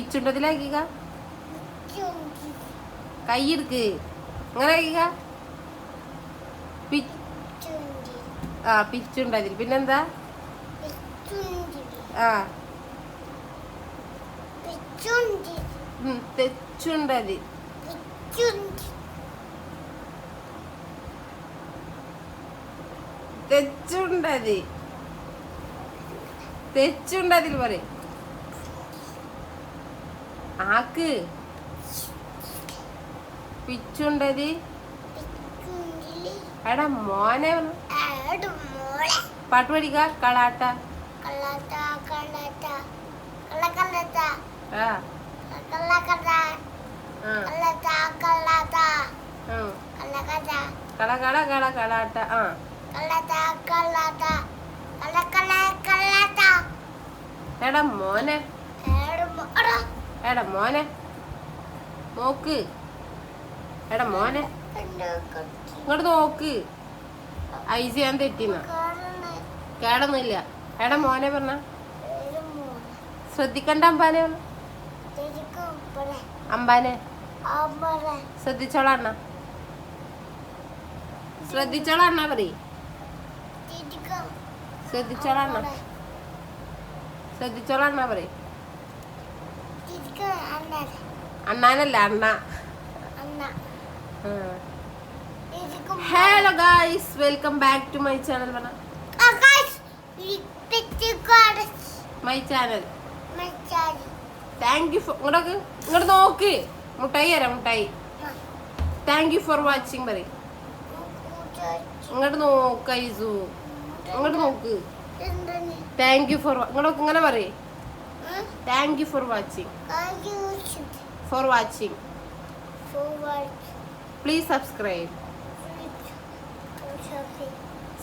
പിച്ചുണ്ടതിലാക്കിക്ക കൈ എടുക്ക് അങ്ങനെ ആക്കിക്ക. ആ പിച്ചുണ്ടതിൽ പിന്നെന്താ? ആ. തെച്ചുണ്ടതിൽ തെച്ചുണ്ടതി തെച്ചുണ്ടതി തെച്ചുണ്ടതിൽ പറയും. ആക്ക്. പിച്ചുണ്ടതി എടാ മോനെ. പാട്ട് പഠിക്ക കളാട്ട. കള കള കള. കളാട്ട ആ. എടാ മോനെ. എടാ മോനെ. നോക്ക്. എടാ മോനെ. ഇങ്ങോട്ട് നോക്ക്. ഐസ് ഞാൻ തെറ്റിന്ന. കേടൊന്നുമില്ല. എടാ മോനെ പറഞ്ഞ. ശ്രദ്ധിക്കണ്ട അമ്പാനെ. അമ്പാനെ. ശ്രദ്ധിച്ചോളാം അണ്ണ. ശ്രദ്ധിച്ചോളാം അണ്ണ പറയ്. ശ്രദ്ധിച്ചോളാം അണ്ണ ശ്രദ്ധിച്ചോളാം അണ്ണ. പറയ്. അണ്ണാനല്ല? അണ്ണ. Hello guys welcome back to my channel പറഞ്ഞ my channel thank you for ഇങ്ങോട്ടൊക്കെ. ഇങ്ങോട്ട് നോക്ക്. മുട്ടായി തരാം മുട്ടായി. താങ്ക് യു ഫോർ വാച്ചിങ് പറയും. ഇങ്ങോട്ട് നോക്കൈസു ഇങ്ങോട്ട് നോക്ക്. താങ്ക് യു ഫോർ ഇങ്ങോട്ട് ഇങ്ങനെ പറയും. Thank you for watching for watching please subscribe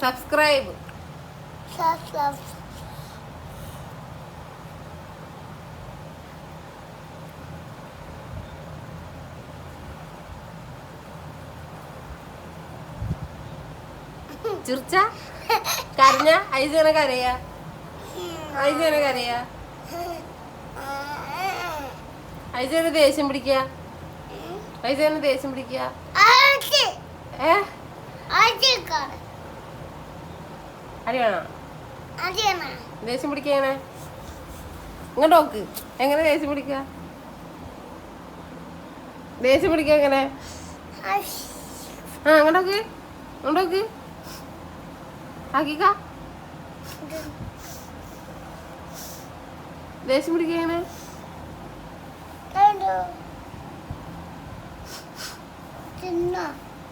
subscribe ചിർച്ച? കരഞ്ഞ? ഐസിനെ കരയാ? ഐസിനെ കരയാ ഐസിനെ ദേഷ്യം പിടിക്കുക ഐസിനെ ദേഷ്യം പിടിക്കുക ഏ? അടി വേണോ. ദേഷ്യം പിടിക്കണേ ഇങ്ങോട്ട് നോക്ക്. എങ്ങനെ ദേഷ്യം പിടിക്കുക ദേഷ്യം പിടിക്കുക എങ്ങനെ ആ അങ്ങോട്ടോക്ക് അങ്ങോട്ടോക്ക് ആക്കിക്ക. ദേഷ്യം പിടിക്കുക എങ്ങനെ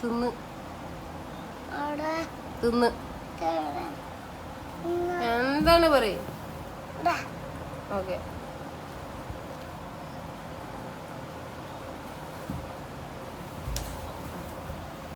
തിന്നോ? തിന്ന്. എന്താണ് പറയും? ഓക്കെ.